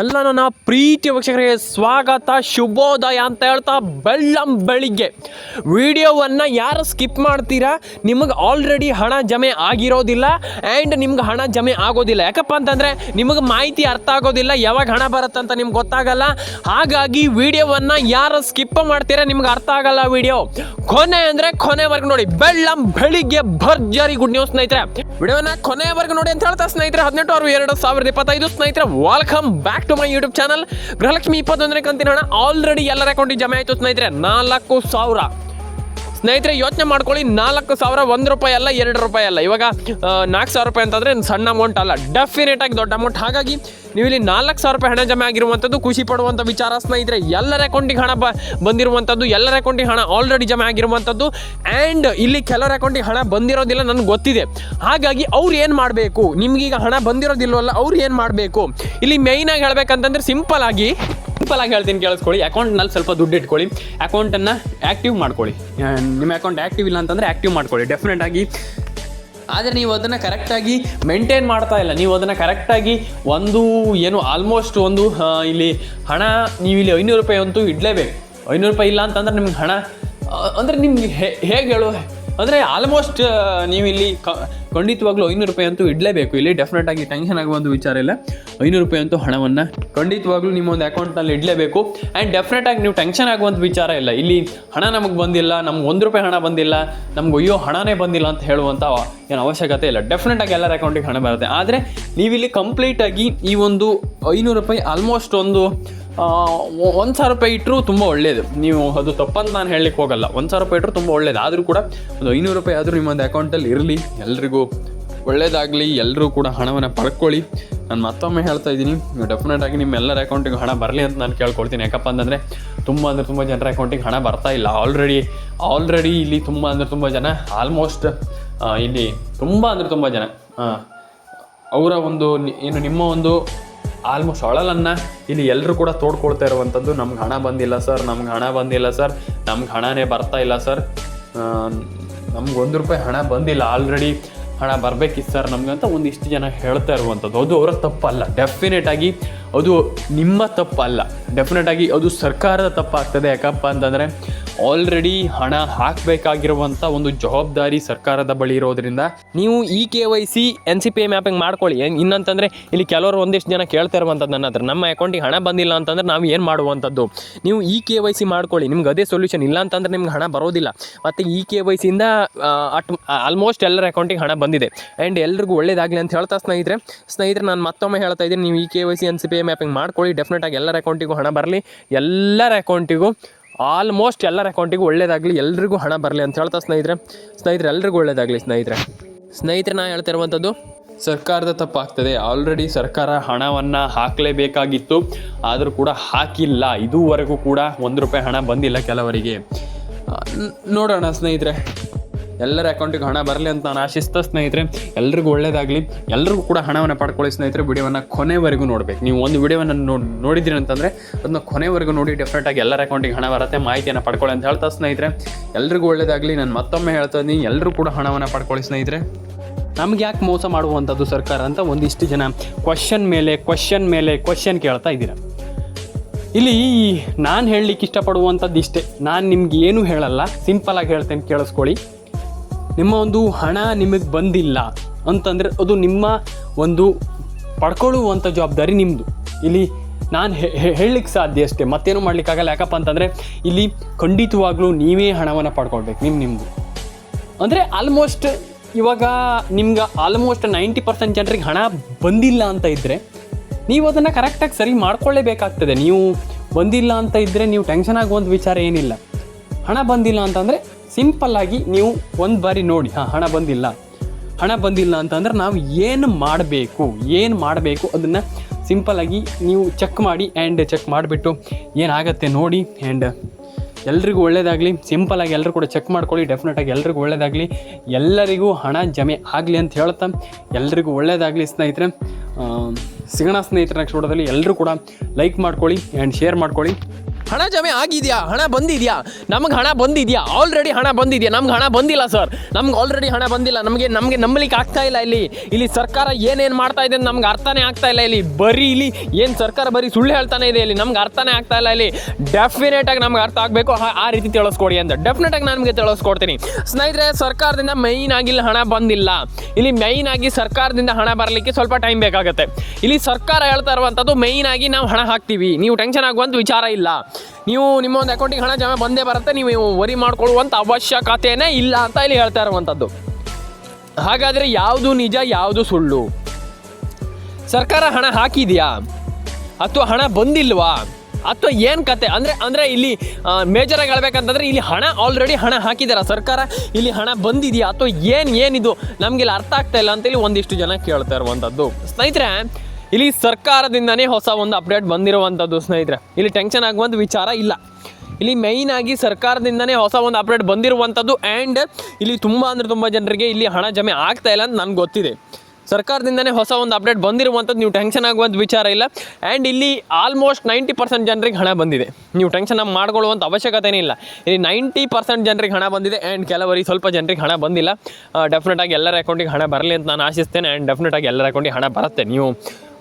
ಎಲ್ಲ ನನ್ನ ಪ್ರೀತಿ ವೀಕ್ಷಕರಿಗೆ ಸ್ವಾಗತ, ಶುಭೋದಯ ಅಂತ ಹೇಳ್ತಾ ಬೆಳ್ಳಂ ಬೆಳಿಗ್ಗೆ. ವಿಡಿಯೋವನ್ನು ಯಾರು ಸ್ಕಿಪ್ ಮಾಡ್ತೀರಾ? ನಿಮಗೆ ಆಲ್ರೆಡಿ ಹಣ ಜಮೆ ಆಗಿರೋದಿಲ್ಲ ಆ್ಯಂಡ್ ನಿಮ್ಗೆ ಹಣ ಜಮೆ ಆಗೋದಿಲ್ಲ. ಯಾಕಪ್ಪ ಅಂತಂದರೆ ನಿಮಗೆ ಮಾಹಿತಿ ಅರ್ಥ ಆಗೋದಿಲ್ಲ, ಯಾವಾಗ ಹಣ ಬರುತ್ತೆ ಅಂತ ನಿಮ್ಗೆ ಗೊತ್ತಾಗಲ್ಲ. ಹಾಗಾಗಿ ವಿಡಿಯೋವನ್ನು ಯಾರು ಸ್ಕಿಪ್ ಮಾಡ್ತೀರಾ ನಿಮ್ಗೆ ಅರ್ಥ ಆಗಲ್ಲ ವಿಡಿಯೋ. ಕೊನೆ ಅಂದರೆ ಕೊನೆವರೆಗೂ ನೋಡಿ, ಬೆಳ್ಳಂ ಬೆಳಿಗ್ಗೆ ಭರ್ಜರಿ ಗುಡ್ ನ್ಯೂಸ್ ಸ್ನೇಹಿತರೆ. ವಿಡಿಯೋನ ಕೊನೆಯವರೆಗೂ ನೋಡಿ ಅಂತ ಹೇಳ್ತಾ ಸ್ನೇಹಿತರೆ, ಹದಿನೆಂಟು ಆರು ಎರಡು ಸಾವಿರದ ಇಪ್ಪತ್ತೈದು ಸ್ನೇಹಿತರೆ welcome back to my YouTube channel Gruhalakshmi ಇಪ್ಪತ್ತೊಂದನೇ ಕಂತಿನ ಹಣ ಆಲ್ರೆಡಿ ಎಲ್ಲರ ಅಕೌಂಟಿಗೆ ಜಮೆ ಆಯಿತು ಸ್ನೇಹಿತರೆ, ನಾಲ್ಕು ಸಾವಿರ. ಸ್ನೇಹಿತರೆ, ಯೋಚನೆ ಮಾಡ್ಕೊಳ್ಳಿ, ನಾಲ್ಕು ಸಾವಿರ, ಒಂದು ರೂಪಾಯಿ ಅಲ್ಲ, ಎರಡು ರೂಪಾಯಿ ಅಲ್ಲ. ಇವಾಗ ನಾಲ್ಕು ಸಾವಿರ ರೂಪಾಯಿ ಅಂತಂದರೆ ಸಣ್ಣ ಅಮೌಂಟ್ ಅಲ್ಲ. ಡೆಫಿನೆಟ್ ಆಗಿ ದೊಡ್ಡ ಅಮೌಂಟ್ ಹಾಗಾಗಿ ನೀವು ಇಲ್ಲಿ ನಾಲ್ಕು ಸಾವಿರ ರೂಪಾಯಿ ಹಣ ಜಮೆ ಆಗಿರುವಂಥದ್ದು ಖುಷಿ ಪಡುವಂಥ ವಿಚಾರ, ಸ್ನೇಹಿತರೆ. ಎಲ್ಲರ ಅಕೌಂಟಿಗೆ ಹಣ ಬ, ಬಂದಿರುವಂಥದ್ದು, ಎಲ್ಲರ ಅಕೌಂಟಿಗೆ ಹಣ ಆಲ್ರೆಡಿ ಜಮೆ ಆಗಿರುವಂಥದ್ದು. ಆ್ಯಂಡ್ ಇಲ್ಲಿ ಕೆಲವರ ಅಕೌಂಟಿಗೆ ಹಣ ಬಂದಿರೋದಿಲ್ಲ ನನಗೆ ಗೊತ್ತಿದೆ. ಹಾಗಾಗಿ, ಅವ್ರು ಏನು ಮಾಡಬೇಕು? ನಿಮ್ಗೀಗ ಹಣ ಬಂದಿರೋದಿಲ್ವಲ್ಲ, ಅವ್ರು ಏನು ಮಾಡಬೇಕು? ಇಲ್ಲಿ ಮೇಯ್ನಾಗಿ ಹೇಳ್ಬೇಕಂತಂದ್ರೆ ಸಿಂಪಲ್ ಆಗಿ ಸಿಂಪಲ್ ಆಗಿ ಹೇಳ್ತೀನಿ ಕೇಳಿಸ್ಕೊಳ್ಳಿ. ಅಕೌಂಟ್ನಲ್ಲಿ ಸ್ವಲ್ಪ ದುಡ್ಡು ಇಟ್ಕೊಳ್ಳಿ. ಅಕೌಂಟನ್ನು ಆ್ಯಕ್ಟಿವ್ ಮಾಡ್ಕೊಳ್ಳಿ. ನಿಮ್ಮ ಅಕೌಂಟ್ ಆ್ಯಕ್ಟಿವ್ ಇಲ್ಲ ಅಂತಂದರೆ ಆ್ಯಕ್ಟಿವ್ ಮಾಡ್ಕೊಳ್ಳಿ. ಡೆಫಿನೆಟ್ ಆಗಿ ಆದರೆ ನೀವು ಅದನ್ನು ಕರೆಕ್ಟಾಗಿ ಮೇಂಟೈನ್ ಮಾಡ್ತಾ ಇಲ್ಲ. ನೀವು ಅದನ್ನು ಕರೆಕ್ಟಾಗಿ ಒಂದು ಏನು ಆಲ್ಮೋಸ್ಟ್ ಒಂದು ಇಲ್ಲಿ ಹಣ ನೀವು ಇಲ್ಲಿ ಐನೂರು ರೂಪಾಯಿ ಅಂತೂ ಇಡಲೇಬೇಕು. ಐನೂರು ರೂಪಾಯಿ ಇಲ್ಲ ಅಂತಂದ್ರೆ ನಿಮ್ಗೆ ಹಣ ಅಂದರೆ ನಿಮ್ಗೆ ಹೇಗೆ ಹೇಳು? ಅಂದರೆ ಆಲ್ಮೋಸ್ಟ್ ನೀವು ಇಲ್ಲಿ ಖಂಡಿತವಾಗ್ಲೂ ಐನೂರು ರೂಪಾಯಿ ಅಂತೂ ಇಡಲೇಬೇಕು. ಇಲ್ಲಿ ಡೆಫಿನೆಟ್ ಆಗಿ ಟೆನ್ಷನ್ ಆಗುವ ಒಂದು ವಿಚಾರ ಇಲ್ಲ. ಐನೂರು ರೂಪಾಯಿ ಅಂತೂ ಹಣವನ್ನು ಖಂಡಿತವಾಗ್ಲೂ ನಿಮ್ಮ ಒಂದು ಅಕೌಂಟ್ನಲ್ಲಿ ಇಡಲೇಬೇಕು. ಆ್ಯಂಡ್ ಡೆಫಿನೆಟ್ ಆಗಿ ನೀವು ಟೆನ್ಷನ್ ಆಗುವಂಥ ವಿಚಾರ ಇಲ್ಲ. ಇಲ್ಲಿ ಹಣ ನಮಗೆ ಬಂದಿಲ್ಲ, ನಮ್ಗೆ ಒಂದು ರೂಪಾಯಿ ಹಣ ಬಂದಿಲ್ಲ, ನಮ್ಗೆ ಅಯ್ಯೋ ಹಣನೇ ಬಂದಿಲ್ಲ ಅಂತ ಹೇಳುವಂಥ ಏನು ಅವಶ್ಯಕತೆ ಇಲ್ಲ. ಡೆಫಿನೆಟ್ ಆಗಿ ಎಲ್ಲರ ಅಕೌಂಟಿಗೆ ಹಣ ಬರುತ್ತೆ. ಆದರೆ ನೀವಿಲ್ಲಿ ಕಂಪ್ಲೀಟಾಗಿ ಈ ಒಂದು ಐನೂರು ರೂಪಾಯಿ ಆಲ್ಮೋಸ್ಟ್ ಒಂದು ಒಂದು ಸಾವಿರ ರೂಪಾಯಿ ಇಟ್ಟರು ತುಂಬ ಒಳ್ಳೆಯದು ನೀವು ಅದು ತಪ್ಪಂತ ನಾನು ಹೇಳಲಿಕ್ಕೆ ಹೋಗಲ್ಲ. ಒಂದು ಸಾವಿರ ರೂಪಾಯಿ ಇಟ್ಟರು ತುಂಬ ಒಳ್ಳೇದು. ಆದರೂ ಕೂಡ ಒಂದು ಐನೂರು ರೂಪಾಯಿ ಆದರೂ ನಿಮ್ಮೊಂದು ಅಕೌಂಟಲ್ಲಿ ಇರಲಿ. ಎಲ್ರಿಗೂ ಒಳ್ಳೇದಾಗಲಿ. ಎಲ್ಲರೂ ಕೂಡ ಹಣವನ್ನು ಪಡ್ಕೊಳ್ಳಿ. ನಾನು ಮತ್ತೊಮ್ಮೆ ಹೇಳ್ತಾ ಇದ್ದೀನಿ. ಡೆಫಿನೆಟ್ ಆಗಿ ನಿಮ್ಮೆಲ್ಲರ ಅಕೌಂಟಿಗೆ ಹಣ ಬರಲಿ ಅಂತ ನಾನು ಕೇಳ್ಕೊಳ್ತೀನಿ. ಯಾಕಪ್ಪ ಅಂತಂದರೆ ತುಂಬ ಅಂದರೆ ತುಂಬ ಜನರ ಅಕೌಂಟಿಗೆ ಹಣ ಬರ್ತಾ ಇಲ್ಲ. ಆಲ್ರೆಡಿ ಆಲ್ರೆಡಿ ಇಲ್ಲಿ ತುಂಬ ಅಂದರೆ ತುಂಬ ಜನ ಆಲ್ಮೋಸ್ಟ್ ಇಲ್ಲಿ ತುಂಬ ಅಂದರೆ ತುಂಬ ಜನ. ಅವರ ಒಂದು ಏನು ನಿಮ್ಮ ಒಂದು ಆಲ್ಮೋಸ್ಟ್ ಅಳಲನ್ನು ಇಲ್ಲಿ ಎಲ್ಲರೂ ಕೂಡ ತೋಡ್ಕೊಳ್ತಾ ಇರುವಂಥದ್ದು. ನಮ್ಗೆ ಹಣ ಬಂದಿಲ್ಲ ಸರ್, ನಮ್ಗೆ ಹಣ ಬಂದಿಲ್ಲ ಸರ್, ನಮ್ಗೆ ಹಣನೇ ಬರ್ತಾ ಇಲ್ಲ ಸರ್. ನಮ್ಗೆ ಒಂದು ರೂಪಾಯಿ ಹಣ ಬಂದಿಲ್ಲ ಆಲ್ರೆಡಿ ಹಣ ಬರಬೇಕಿತ್ತು ಸರ್ ನಮಗೆ ಅಂತ ಒಂದಿಷ್ಟು ಜನ ಹೇಳ್ತಾ ಇರುವಂಥದ್ದು. ಅದು ಅವರ ತಪ್ಪಲ್ಲ ಡೆಫಿನೆಟಾಗಿ ಅದು ನಿಮ್ಮ ತಪ್ಪಲ್ಲ. ಡೆಫಿನೆಟಾಗಿ ಅದು ಸರ್ಕಾರದ ತಪ್ಪಾಗ್ತದೆ ಯಾಕಪ್ಪ ಅಂತಂದರೆ ಆಲ್ರೆಡಿ ಹಣ ಹಾಕಬೇಕಾಗಿರುವಂಥ ಒಂದು ಜವಾಬ್ದಾರಿ ಸರ್ಕಾರದ ಬಳಿ ಇರೋದ್ರಿಂದ ನೀವು E K Y C N C P I mapping ಮಾಡ್ಕೊಳ್ಳಿ. ಇನ್ನಂತಂದ್ರೆ ಇಲ್ಲಿ ಕೆಲವರು ಒಂದಿಷ್ಟು ಜನ ಕೇಳ್ತಾ ಇರುವಂಥದ್ದು ನನ್ನ ಹತ್ರ. ನಮ್ಮ ಅಕೌಂಟಿಗೆ ಹಣ ಬಂದಿಲ್ಲ ಅಂತಂದ್ರೆ ನಾವು ಏನು ಮಾಡುವಂಥದ್ದು ನೀವು ಇ ಕೆ ವೈ ಸಿ ಮಾಡ್ಕೊಳ್ಳಿ. ನಿಮ್ಗೆ ಅದೇ ಸೊಲ್ಯೂಷನ್ ಇಲ್ಲ ಅಂತಂದ್ರೆ ನಿಮ್ಗೆ ಹಣ ಬರೋದಿಲ್ಲ. ಮತ್ತು ಇ ಕೆ ವೈ ಸಿಯಿಂದ ಅಟ್ ಆಲ್ಮೋಸ್ಟ್ ಎಲ್ಲರ ಅಕೌಂಟಿಗೆ ಹಣ ಬಂದಿದೆ. ಆ್ಯಂಡ್ ಎಲ್ರಿಗೂ ಒಳ್ಳೇದಾಗಲಿ ಅಂತ ಹೇಳ್ತಾ ಸ್ನೇಹಿತರೆ. ಸ್ನೇಹಿತರೆ, ನಾನು ಮತ್ತೊಮ್ಮೆ ಹೇಳ್ತಾ ಇದ್ದೀನಿ. ನೀವು E K Y C N C P I mapping ಮಾಡ್ಕೊಳ್ಳಿ. ಡೆಫಿನೆಟ್ ಆಗಿ ಎಲ್ಲರ ಅಕೌಂಟಿಗೂ ಹಣ ಬರಲಿ. ಎಲ್ಲರ ಅಕೌಂಟಿಗೂ ಆಲ್ಮೋಸ್ಟ್ ಎಲ್ಲರ ಅಕೌಂಟಿಗೂ ಒಳ್ಳೇದಾಗಲಿ, ಎಲ್ರಿಗೂ ಹಣ ಬರಲಿ ಅಂತ ಹೇಳ್ತಾ ಸ್ನೇಹಿತರೆ. ಸ್ನೇಹಿತರೆ, ಎಲ್ರಿಗೂ ಒಳ್ಳೇದಾಗಲಿ ಸ್ನೇಹಿತರೆ. ಸ್ನೇಹಿತರೆ, ನಾ ಹೇಳ್ತಿರುವಂಥದ್ದು, ಸರ್ಕಾರದ ತಪ್ಪಾಗ್ತದೆ. ಆಲ್ರೆಡಿ ಸರ್ಕಾರ ಹಣವನ್ನು ಹಾಕಲೇಬೇಕಾಗಿತ್ತು. ಆದರೂ ಕೂಡ ಹಾಕಿಲ್ಲ. ಇದುವರೆಗೂ ಕೂಡ ಒಂದು ರೂಪಾಯಿ ಹಣ ಬಂದಿಲ್ಲ ಕೆಲವರಿಗೆ. ನೋಡೋಣ ಸ್ನೇಹಿತರೆ. ಎಲ್ಲರ ಅಕೌಂಟಿಗೆ ಹಣ ಬರಲಿ ಅಂತ ನಾನು ಆಶಿಸ್ತಾ ಸ್ನೇಹಿತರೆ, ಎಲ್ರಿಗೂ ಒಳ್ಳೇದಾಗಲಿ. ಎಲ್ಲರಿಗೂ ಕೂಡ ಹಣವನ್ನು ಪಡ್ಕೊಳ್ಳಿ ಸ್ನೇಹಿತರೆ, ವಿಡಿಯೋವನ್ನು ಕೊನೆವರೆಗೂ ನೋಡಬೇಕು. ನೀವು ಒಂದು ವಿಡಿಯೋವನ್ನು ನೋಡಿ ನೋಡಿದ್ರಿ ಅಂತಂದರೆ, ಅದನ್ನ ಕೊನೆವರೆಗೂ ನೋಡಿ ಡೆಫಿನೆಟಾಗಿ ಎಲ್ಲರ ಅಕೌಂಟಿಗೆ ಹಣ ಬರುತ್ತೆ, ಮಾಹಿತಿಯನ್ನು ಪಡ್ಕೊಳ್ಳಿ ಅಂತ ಹೇಳ್ತಾ ಸ್ನೇಹಿತರೆ. ಎಲ್ರಿಗೂ ಒಳ್ಳೇದಾಗಲಿ, ನಾನು ಮತ್ತೊಮ್ಮೆ ಹೇಳ್ತಾ ಇದ್ದೀನಿ ಎಲ್ಲರೂ ಕೂಡ ಹಣವನ್ನು ಪಡ್ಕೊಳ್ಳಿ ಸ್ನೇಹಿತರೆ. ನಮ್ಗೆ ಯಾಕೆ ಮೋಸ ಮಾಡುವಂಥದ್ದು ಸರ್ಕಾರ ಅಂತ ಒಂದಿಷ್ಟು ಜನ ಕ್ವಶನ್ ಮೇಲೆ ಕ್ವಶನ್ ಮೇಲೆ ಕ್ವಶನ್ ಕೇಳ್ತಾ ಇದ್ದೀರಾ. ಇಲ್ಲಿ ನಾನು ಹೇಳಲಿಕ್ಕೆ ಇಷ್ಟಪಡುವಂಥದ್ದು ಇಷ್ಟೇ ನಾನು ನಿಮ್ಗೆ ಏನೂ ಹೇಳಲ್ಲ ಸಿಂಪಲಾಗಿ ಹೇಳ್ತೇನೆ, ಕೇಳಿಸ್ಕೊಳ್ಳಿ. ನಿಮ್ಮ ಒಂದು ಹಣ ನಿಮಗೆ ಬಂದಿಲ್ಲ ಅಂತಂದರೆ ಅದು ನಿಮ್ಮ ಒಂದು ಪಡ್ಕೊಳ್ಳುವಂಥ ಜವಾಬ್ದಾರಿ ನಿಮ್ಮದು ಇಲ್ಲಿ ನಾನು ಹೇಳಲಿಕ್ಕೆ ಸಾಧ್ಯ ಅಷ್ಟೇ. ಮತ್ತೇನು ಮಾಡಲಿಕ್ಕಾಗಲ್ಲ. ಯಾಕಪ್ಪ ಅಂತಂದರೆ ಇಲ್ಲಿ ಖಂಡಿತವಾಗ್ಲೂ ನೀವೇ ಹಣವನ್ನು ಪಡ್ಕೊಳ್ಬೇಕು ನಿಮ್ಮ ನಿಮ್ಮದು ಅಂದರೆ ಆಲ್ಮೋಸ್ಟ್ ಇವಾಗ ನಿಮ್ಗೆ ಆಲ್ಮೋಸ್ಟ್ ನೈಂಟಿ ಪರ್ಸೆಂಟ್ ಜನರಿಗೆ ಹಣ ಬಂದಿಲ್ಲ ಅಂತ ಇದ್ದರೆ ನೀವು ಅದನ್ನು ಕರೆಕ್ಟಾಗಿ ಸರಿ ಮಾಡ್ಕೊಳ್ಳೇಬೇಕಾಗ್ತದೆ. ನೀವು ಬಂದಿಲ್ಲ ಅಂತ ಇದ್ದರೆ ನೀವು ಟೆನ್ಷನ್ ಆಗುವಂಥ ವಿಚಾರ ಏನಿಲ್ಲ. ಹಣ ಬಂದಿಲ್ಲ ಅಂತಂದರೆ ಸಿಂಪಲ್ಲಾಗಿ ನೀವು ಒಂದು ಬಾರಿ ನೋಡಿ, ಹಾಂ, ಹಣ ಬಂದಿಲ್ಲ. ಹಣ ಬಂದಿಲ್ಲ ಅಂತಂದ್ರೆ ನಾವು ಏನು ಮಾಡಬೇಕು ಏನು ಮಾಡಬೇಕು ಅದನ್ನು ಸಿಂಪಲ್ಲಾಗಿ ನೀವು ಚೆಕ್ ಮಾಡಿ ಆ್ಯಂಡ್ ಚೆಕ್ ಮಾಡಿಬಿಟ್ಟು ಏನಾಗತ್ತೆ ನೋಡಿ ಆ್ಯಂಡ್ ಎಲ್ರಿಗೂ ಒಳ್ಳೇದಾಗಲಿ. ಸಿಂಪಲಾಗಿ ಎಲ್ಲರೂ ಕೂಡ ಚೆಕ್ ಮಾಡ್ಕೊಳ್ಳಿ ಡೆಫಿನೆಟಾಗಿ ಎಲ್ರಿಗೂ ಒಳ್ಳೇದಾಗಲಿ. ಎಲ್ಲರಿಗೂ ಹಣ ಜಮೆ ಆಗಲಿ ಅಂತ ಹೇಳ್ತಾ ಎಲ್ರಿಗೂ ಒಳ್ಳೇದಾಗಲಿ ಸ್ನೇಹಿತರೆ. ಸಿಗಣ ಸ್ನೇಹಿತರ ನೆಕ್ಸ್ಟ್ ವಿಡಿಯೋದಲ್ಲಿ ಎಲ್ಲರೂ ಕೂಡ ಲೈಕ್ ಮಾಡ್ಕೊಳ್ಳಿ ಆ್ಯಂಡ್ ಶೇರ್ ಮಾಡ್ಕೊಳ್ಳಿ. ಹಣ ಜಮೆ ಆಗಿದೆಯಾ? ಹಣ ಬಂದಿದೆಯಾ? ನಮಗೆ ಹಣ ಬಂದಿದೆಯಾ? ಆಲ್ರೆಡಿ ಹಣ ಬಂದಿದೆಯಾ? ನಮ್ಗೆ ಹಣ ಬಂದಿಲ್ಲ ಸರ್ ನಮ್ಗೆ ಆಲ್ರೆಡಿ ಹಣ ಬಂದಿಲ್ಲ. ನಮಗೆ ನಮಗೆ ನಂಬಲಿಕ್ಕೆ ಆಗ್ತಾ ಇಲ್ಲ ಇಲ್ಲಿ. ಇಲ್ಲಿ ಸರ್ಕಾರ ಏನೇನು ಮಾಡ್ತಾ ಇದೆ ಅಂತ ನಮ್ಗೆ ಅರ್ಥನೇ ಆಗ್ತಾ ಇಲ್ಲ ಇಲ್ಲಿ. ಬರೀ ಇಲ್ಲಿ ಏನು ಸರ್ಕಾರ ಬರೀ ಸುಳ್ಳು ಹೇಳ್ತಾನೆ ಇದೆ ಇಲ್ಲಿ. ನಮ್ಗೆ ಅರ್ಥನೇ ಆಗ್ತಾ ಇಲ್ಲ ಇಲ್ಲಿ. ಡೆಫಿನೆಟ್ ಆಗಿ ನಮ್ಗೆ ಅರ್ಥ ಆಗಬೇಕು. ಆ ರೀತಿ ತಿಳಿಸ್ಕೊಡಿ ಅಂತ. ಡೆಫಿನೆಟಾಗಿ ನಿಮಗೆ ತಿಳಿಸ್ಕೊಡ್ತೀನಿ. ಸ್ನೇಹಿತರೆ, ಸರ್ಕಾರದಿಂದ ಮೈನ್ ಆಗಿ ಇಲ್ಲಿ ಹಣ ಬಂದಿಲ್ಲ. ಇಲ್ಲಿ ಮೈನ್ ಆಗಿ ಸರ್ಕಾರದಿಂದ ಹಣ ಬರಲಿಕ್ಕೆ ಸ್ವಲ್ಪ ಟೈಮ್ ಬೇಕಾಗುತ್ತೆ. ಇಲ್ಲಿ ಸರ್ಕಾರ ಹೇಳ್ತಾ ಇರುವಂಥದ್ದು ಮೈನ್ ಆಗಿ ನಾವು ಹಣ ಹಾಕ್ತೀವಿ. ನೀವು ಟೆನ್ಷನ್ ಆಗುವಂಥ ವಿಚಾರ ಇಲ್ಲ. ನೀವು ನಿಮ್ಮ ಒಂದು ಅಕೌಂಟಿಗೆ ಹಣ ಜಮೆ ಬಂದೇ ಬರುತ್ತೆ, ನೀವು ವರಿ ಮಾಡ್ಕೊಳ್ಳುವಂಥ ಅವಶ್ಯಕತೆನೇ ಇಲ್ಲ ಅಂತ ಇಲ್ಲಿ ಹೇಳ್ತಾ ಇರುವಂಥದ್ದು ಹಾಗಾದರೆ ಯಾವುದು ನಿಜ, ಯಾವುದು ಸುಳ್ಳು? ಸರ್ಕಾರ ಹಣ ಹಾಕಿದೆಯಾ? ಅಥವಾ ಹಣ ಬಂದಿಲ್ವಾ? ಅಥವಾ ಏನು ಕತೆ? ಅಂದರೆ ಅಂದರೆ ಇಲ್ಲಿ ಮೇಜರಾಗಿ ಹೇಳ್ಬೇಕಂತಂದರೆ ಇಲ್ಲಿ ಹಣ ಆಲ್ರೆಡಿ ಹಣ ಹಾಕಿದಾರ. ಸರ್ಕಾರ ಇಲ್ಲಿ ಹಣ ಬಂದಿದೆಯಾ? ಅಥವಾ ಏನು, ಏನಿದು? ನಮಗಿಲ್ಲಿ ಅರ್ಥ ಆಗ್ತಾ ಇಲ್ಲ ಅಂತೇಳಿ ಒಂದಿಷ್ಟು ಜನ ಕೇಳ್ತಾ ಇರುವಂಥದ್ದು ಸ್ನೇಹಿತರೆ ಇಲ್ಲಿ ಸರ್ಕಾರದಿಂದನೇ ಹೊಸ ಒಂದು ಅಪ್ಡೇಟ್ ಬಂದಿರುವಂಥದ್ದು ಸ್ನೇಹಿತರೆ. ಇಲ್ಲಿ ಟೆನ್ಷನ್ ಆಗುವಂಥ ವಿಚಾರ ಇಲ್ಲ. ಇಲ್ಲಿ ಮೈನ್ ಆಗಿ ಸರ್ಕಾರದಿಂದನೇ ಹೊಸ ಒಂದು ಅಪ್ಡೇಟ್ ಬಂದಿರುವಂಥದ್ದು ಆ್ಯಂಡ್ ಇಲ್ಲಿ ತುಂಬ ಅಂದರೆ ತುಂಬ ಜನರಿಗೆ ಇಲ್ಲಿ ಹಣ ಜಮೆ ಆಗ್ತಾ ಇಲ್ಲ ಅಂತ ನನಗೆ ಗೊತ್ತಿದೆ. ಸರ್ಕಾರದಿಂದನೇ ಹೊಸ ಒಂದು ಅಪ್ಡೇಟ್ ಬಂದಿರುವಂಥದ್ದು, ನೀವು ಟೆನ್ಷನ್ ಆಗುವಂಥ ವಿಚಾರ ಇಲ್ಲ. ಆ್ಯಂಡ್ ಇಲ್ಲಿ ಆಲ್ಮೋಸ್ಟ್ ನೈಂಟಿ ಪರ್ಸೆಂಟ್ ಜನರಿಗೆ ಹಣ ಬಂದಿದೆ. ನೀವು ಟೆನ್ಷನ್ ಮಾಡ್ಕೊಳ್ಳುವಂಥ ಅವಶ್ಯಕತೆನೇ ಇಲ್ಲ. ಇಲ್ಲಿ ನೈಂಟಿ ಪರ್ಸೆಂಟ್ ಜನರಿಗೆ ಹಣ ಬಂದಿದೆ ಆ್ಯಂಡ್ ಕೆಲವರಿಗೆ ಸ್ವಲ್ಪ ಜನರಿಗೆ ಹಣ ಬಂದಿಲ್ಲ. ಡೆಫಿನೆಟ್ ಆಗಿ ಎಲ್ಲರ ಅಕೌಂಟಿಗೆ ಹಣ ಬರಲಿ ಅಂತ ನಾನು ಆಶಿಸ್ತೇನೆ ಆ್ಯಂಡ್ ಡೆಫಿನೆಟ್ ಆಗಿ ಎಲ್ಲರ ಅಕೌಂಟಿಗೆ ಹಣ ಬರುತ್ತೆ. ನೀವು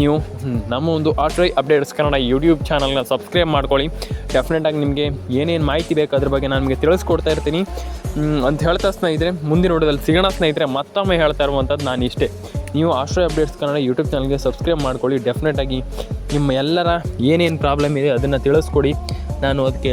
ನೀವು ನಮ್ಮ ಒಂದು ಆಟ್ರೈ ಅಪ್ಡೇಟ್ಸ್ ಕನ್ನಡ ಯೂಟ್ಯೂಬ್ ಚಾನಲ್ನ ಸಬ್ಸ್ಕ್ರೈಬ್ ಮಾಡ್ಕೊಳ್ಳಿ. ಡೆಫಿನೆಟಾಗಿ ನಿಮಗೆ ಏನೇನು ಮಾಹಿತಿ ಬೇಕು ಅದ್ರ ಬಗ್ಗೆ ನಾನು ನಿಮಗೆ ತಿಳಿಸ್ಕೊಡ್ತಾ ಇರ್ತೀನಿ. ಅಂತ ಹೇಳ್ತಾ ಸ್ನೇಹಿತರೆ, ಮುಂದಿನ ನೋಡೋದಲ್ಲಿ ಸಿಗೋಣ ಸ್ನೇಹಿತರೆ, ಮತ್ತೊಮ್ಮೆ ಹೇಳ್ತಾ ಇರುವಂಥದ್ದು ನಾನು ಇಷ್ಟೇ. ನೀವು ಆಶ್ರಯ ಅಪ್ಡೇಟ್ಸ್ ಕನ್ನಡ ಯೂಟ್ಯೂಬ್ ಚಾನಲ್ಗೆ ಸಬ್ಸ್ಕ್ರೈಬ್ ಮಾಡ್ಕೊಳ್ಳಿ. ಡೆಫಿನೆಟಾಗಿ ನಿಮ್ಮ ಎಲ್ಲರ ಏನೇನು ಪ್ರಾಬ್ಲಮ್ ಇದೆ ಅದನ್ನು ತಿಳಿಸ್ಕೊಡಿ. ನಾನು ಅದಕ್ಕೆ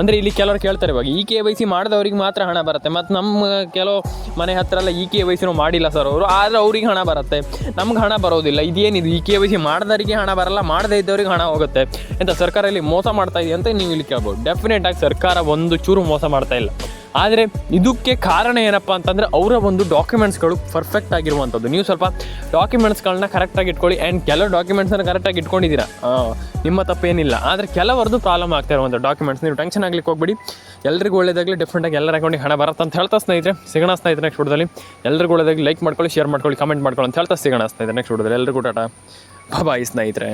ಅಂದರೆ ಇಲ್ಲಿ ಕೆಲವರು ಕೇಳ್ತಾರೆ ಇವಾಗ ಇ ಕೆ ವೈ ಸಿ ಮಾಡಿದವ್ರಿಗೆ ಮಾತ್ರ ಹಣ ಬರುತ್ತೆ. ಮತ್ತು ನಮ್ಮ ಕೆಲವು ಮನೆ ಹತ್ರ ಎಲ್ಲ ಇ ಕೆ ವೈ ಸಿನೂ ಮಾಡಿಲ್ಲ ಸರ್ ಅವರು. ಆದರೆ ಅವ್ರಿಗೆ ಹಣ ಬರುತ್ತೆ. ನಮ್ಗೆ ಹಣ ಬರೋದಿಲ್ಲ. ಇದೇನಿದು? ಈ ಕೆ ವೈ ಸಿ ಮಾಡಿದವರಿಗೆ ಹಣ ಬರಲ್ಲ, ಮಾಡದೇ ಇದ್ದವ್ರಿಗೆ ಹಣ ಹೋಗುತ್ತೆ. ಅಂತ ಸರ್ಕಾರ ಇಲ್ಲಿ ಮೋಸ ಮಾಡ್ತಾ ಇದೆ ಅಂತ ನೀವು ಇಲ್ಲಿ ಕೇಳ್ಬೋದು. ಡೆಫಿನೆಟ್ ಆಗಿ ಸರ್ಕಾರ ಒಂದು ಚೂರು ಮೋಸ ಮಾಡ್ತಾ ಇಲ್ಲ. ಆದರೆ ಇದಕ್ಕೆ ಕಾರಣ ಏನಪ್ಪ ಅಂತಂದರೆ ಅವರ ಒಂದು ಡಾಕ್ಯುಮೆಂಟ್ಸ್ಗಳು ಪರ್ಫೆಕ್ಟ್ ಆಗಿರುವಂಥದ್ದು ನೀವು ಸ್ವಲ್ಪ ಡಾಕ್ಯುಮೆಂಟ್ಸ್ಗಳನ್ನ ಕರೆಕ್ಟಾಗಿ ಇಟ್ಕೊಳ್ಳಿ. ಆ್ಯಂಡ್ ಕೆಲವು ಡಾಕ್ಯುಮೆಂಟ್ಸನ್ನು ಕರೆಕ್ಟಾಗಿ ಇಟ್ಕೊಂಡಿದ್ದೀರಾ? ನಿಮ್ಮ ತಪ್ಪೇನಿಲ್ಲ. ಆದರೆ ಕೆಲವರದ್ದು ಪ್ರಾಬ್ಲಮ್ ಆಗ್ತಾ ಇರುವಂಥ ಡಾಕ್ಯುಮೆಂಟ್ಸ್ ನೀವು ಟೆನ್ಷನ್ ಆಗ್ಲಿಕ್ಕೆ ಹೋಗ್ಬಿಡಿ. ಎಲ್ರಿಗೂ ಒಳ್ಳೇದಾಗಲಿ. ಡಿಫ್ರೆಂಟಾಗಿ ಎಲ್ಲರ ಅಕೌಂಟಿಗೆ ಹಣ ಬರುತ್ತೆ ಅಂತ ಹೇಳ್ತಾ ಸ್ನೇಹಿತರೆ, ಸಿಗೋಣ ಸ್ನೇಹಿತರೆ ನೆಕ್ಸ್ಟ್ ವಿಡಿಯೋದಲ್ಲಿ ಎಲ್ರಿಗೂ ಒಳ್ಳೇದಾಗಿ ಲೈಕ್ ಮಾಡ್ಕೊಳ್ಳಿ ಶೇರ್ ಮಾಡ್ಕೊಳ್ಳಿ ಕಮೆಂಟ್ ಮಾಡ್ಕೊಳ್ಳಿ ಅಂತ ಹೇಳ್ತಾ ಸಿಗೋಣ ಸ್ನೇಹಿತರೆ ನೆಕ್ಸ್ಟ್ ವಿಡಿಯೋದಲ್ಲಿ ಎಲ್ಲರಿಗೂ ಟಾಟಾ. ಬಾಯ್ ಸ್ನೇಹಿತರೆ.